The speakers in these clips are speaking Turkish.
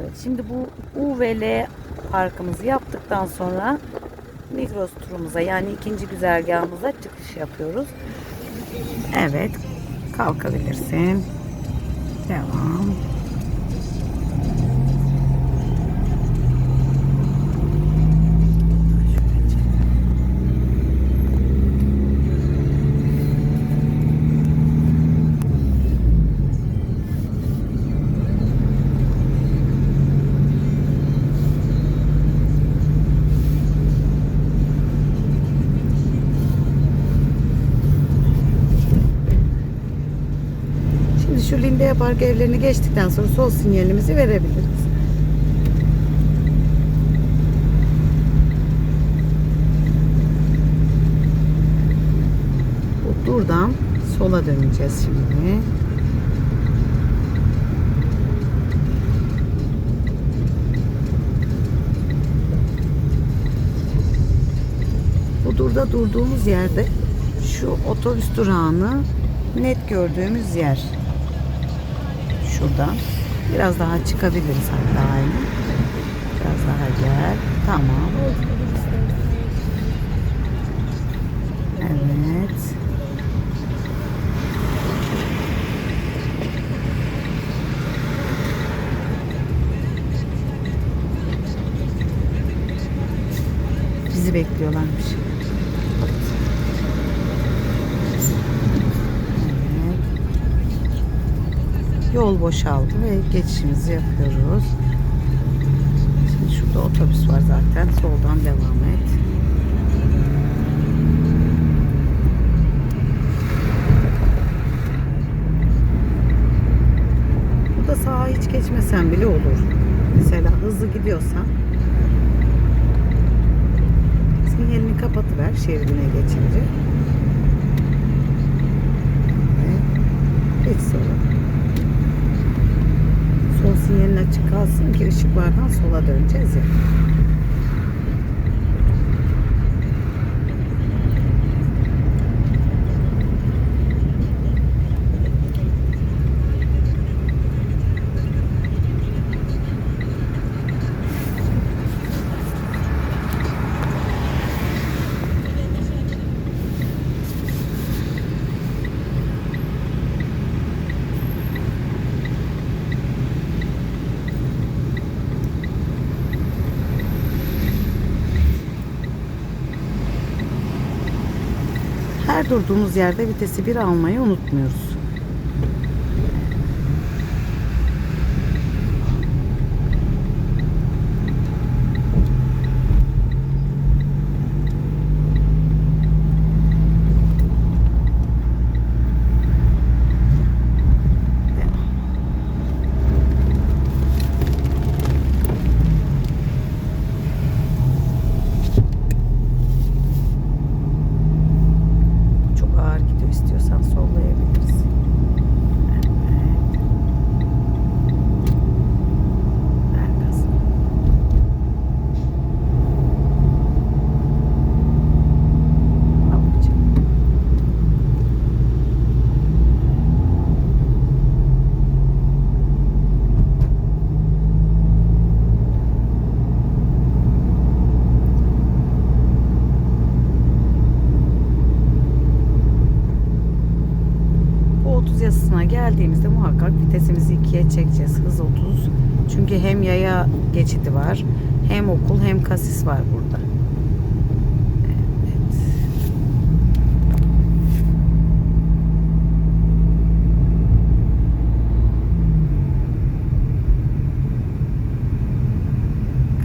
Evet şimdi bu U ve L parkımızı yaptıktan sonra Migros turumuza yani ikinci güzergahımıza çıkış yapıyoruz. Evet kalkabilirsin. Devam. Lindea Park evlerini geçtikten sonra sol sinyalimizi verebiliriz. Bu Buradan sola döneceğiz şimdi. Bu durda durduğumuz yerde şu otobüs durağını net gördüğümüz yer. Şuradan. Biraz daha çıkabiliriz hatta aynı. Biraz daha gel. Tamam. Evet. Bizi bekliyorlarmış. Evet. Yol boşaldı ve geçişimizi yapıyoruz. Şimdi şurada otobüs var zaten. Soldan devam et. Burada sağa hiç geçmesen bile olur. Mesela hızlı gidiyorsan sinyalini kapatıver şeridine geçince. Ve geç sola. Sinyalin açık kalsın ki ışıklardan sola döneceğiz ya. Durduğumuz yerde vitesi bir almayı unutmuyoruz. Bu 30 yasasına geldiğimizde muhakkak vitesimizi ikiye çekeceğiz. Hız 30. Çünkü hem yaya geçidi var, hem okul hem kasis var burada.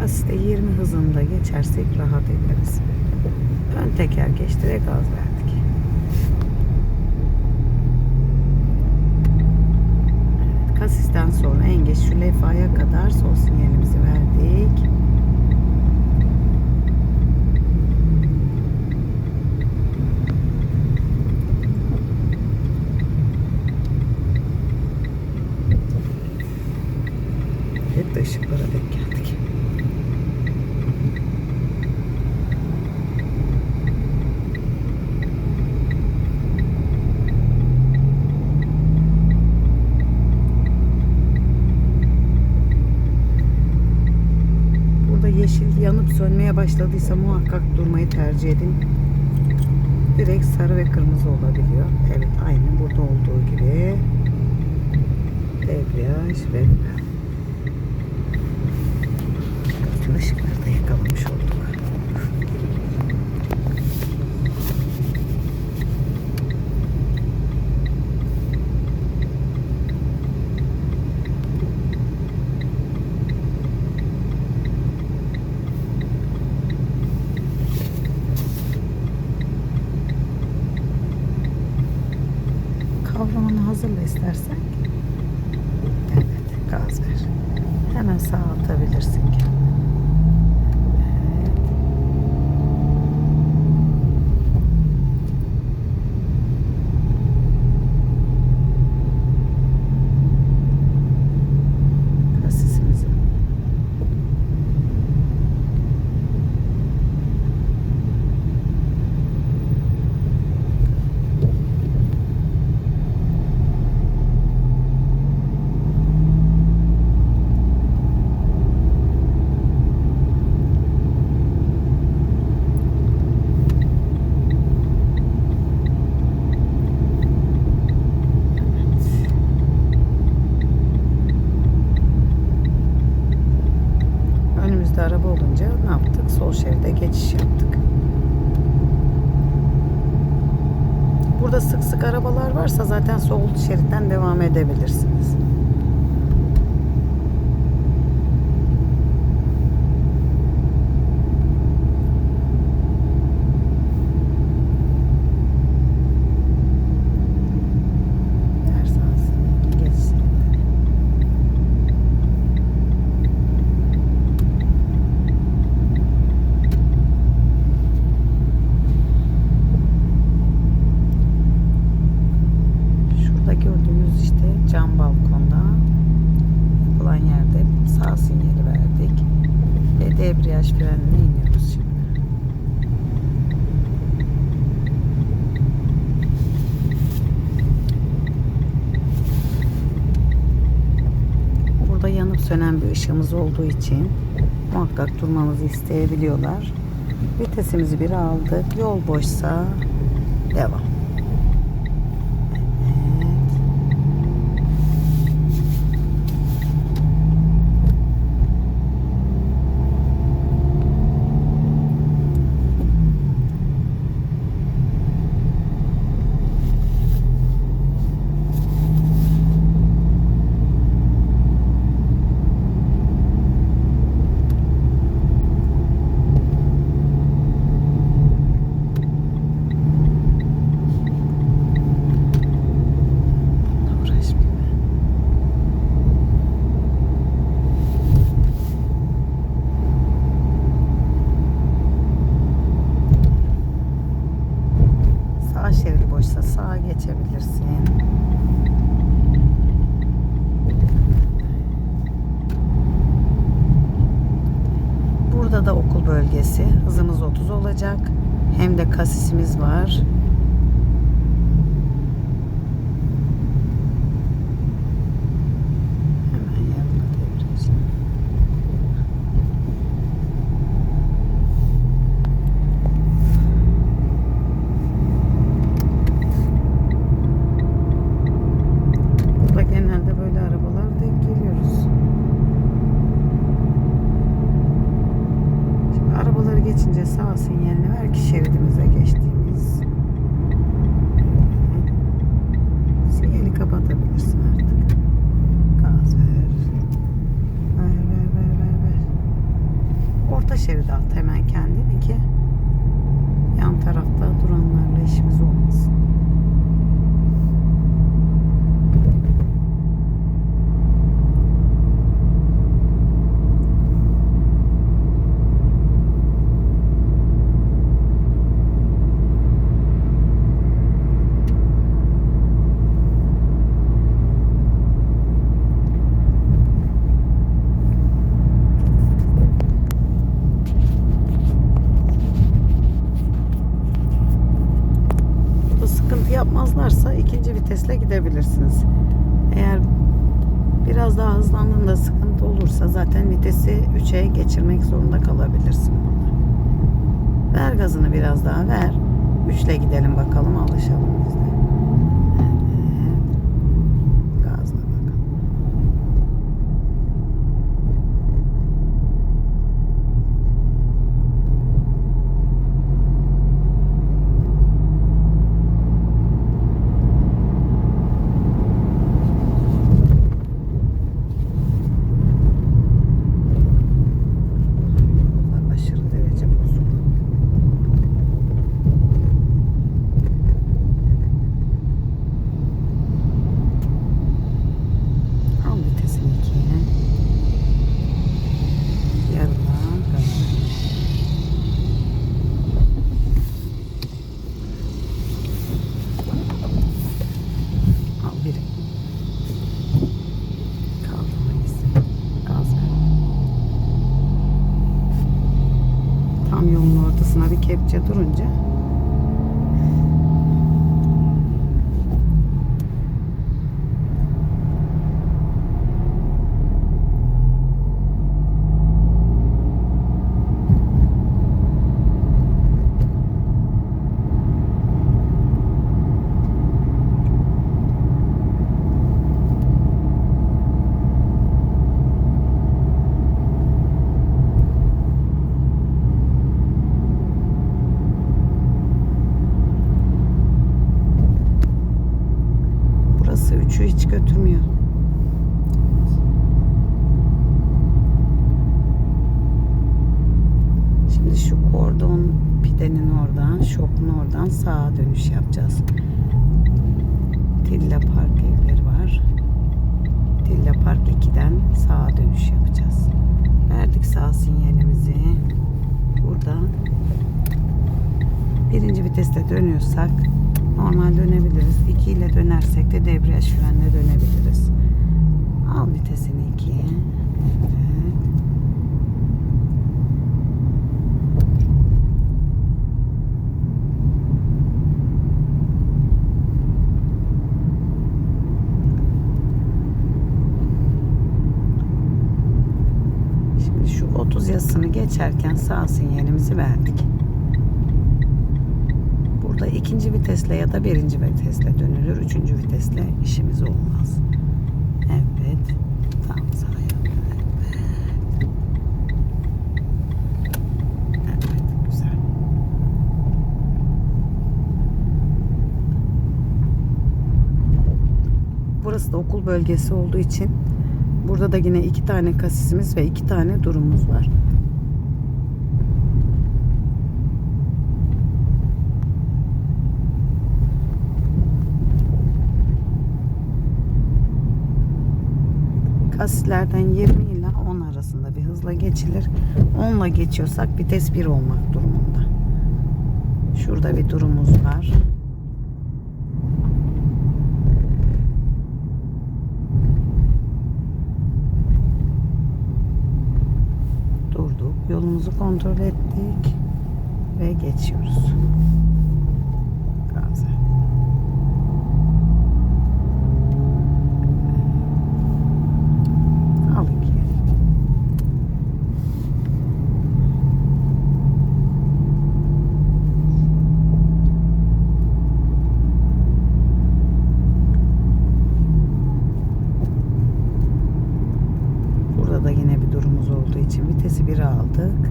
Kasiste 20 hızında geçersek rahat ederiz. Ön teker geçti ve gaz verdik. Evet, kasisten sonra en geç şu levhaya kadar sol sinyalimizi verdik. Başladıysa muhakkak durmayı tercih edin. Direkt sarı ve kırmızı olabiliyor. Evet aynı burada olduğu gibi. Debriyaj ve ışıkları da yakalamış olduk. molestarse. Araba olunca ne yaptık? Sol şeride geçiş yaptık. Burada sık sık arabalar varsa zaten sol şeritten devam edebilirsiniz. Ders alsın, geçsin. Şurada gördüğünüz işte cam balkonda yapılan yerde sağ sinyali verdik. Ve debriyaj frenine iniyoruz şimdi. Burada yanıp sönen bir ışığımız olduğu için muhakkak durmamızı isteyebiliyorlar. Vitesimizi bir aldık. Yol boşsa devam. Evet. Uğraşmayayım ben. Sağ şerit boşsa sağa geçebilirsin. Burada da okul bölgesi. Hızımız 30 olacak. Hem de kasisimiz var. Hemen yanına devireceğim. Burada genelde böyle arabalar denk geliyoruz. Şimdi arabaları geçince sağ sinyalini ver ki şeridimize geçtiğimiz. Evet. Sinyali kapatabilirsin artık. Gaz ver. Ver ver ver ver ver. At hemen kendini ki yan tarafta duranlarla işimiz olmasın. Yapmazlarsa ikinci vitesle gidebilirsiniz. Eğer Biraz daha hızlandığında sıkıntı olursa zaten vitesi 3'e geçirmek zorunda kalabilirsin burada. Ver gazını biraz daha ver. 3 ile gidelim bakalım alışalım biz de. turuncu. Üçü hiç götürmüyor. Şimdi şu kordon pidenin oradan, şokun oradan sağa dönüş yapacağız. Tilla Park evleri var. Tilla Park 2'den sağa dönüş yapacağız. Verdik sağ sinyalimizi. Burada birinci viteste dönüyorsak normal dönebiliriz. 2 ile dönersek de debriyaj frenle dönebiliriz. Al vitesini 2'ye. Evet. Şimdi şu 30 yazısını geçerken sağ sinyalimizi verdik. Burada ikinci vitesle ya da birinci vitesle dönülür. Üçüncü vitesle işimiz olmaz. Evet. Tam sağa yap. Evet. Evet. Güzel. Burası da okul bölgesi olduğu için burada da yine iki tane kasisimiz ve iki tane durumumuz var. Kasislerden 20 ile 10 arasında bir hızla geçilir. 10 ile geçiyorsak vites 1 olmak durumunda. Şurada bir durumumuz var. Durduk. Yolumuzu kontrol ettik. Ve geçiyoruz. Gaza. Al ikiye. Burada da yine bir durumumuz olduğu için vitesi 1'e aldık.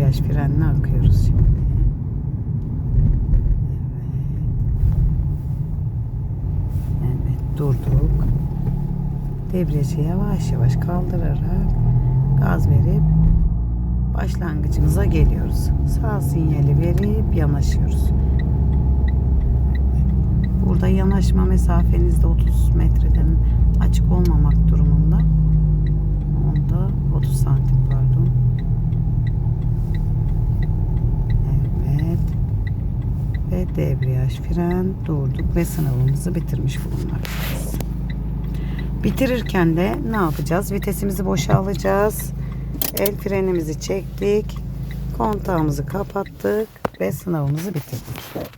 Debriyaj frenle akıyoruz şimdi. Evet. Evet durduk. Debriyajı yavaş yavaş kaldırarak gaz verip başlangıcımıza geliyoruz. Sağ sinyali verip yanaşıyoruz. Burada yanaşma mesafenizde 30 metreden açık olmamak durumunda. Onda 30 santim pardon. Evet. Ve debriyaj fren durduk ve sınavımızı bitirmiş bulunmaktayız. Bitirirken de ne yapacağız? Vitesimizi boşa alacağız. El frenimizi çektik. Kontağımızı kapattık ve sınavımızı bitirdik.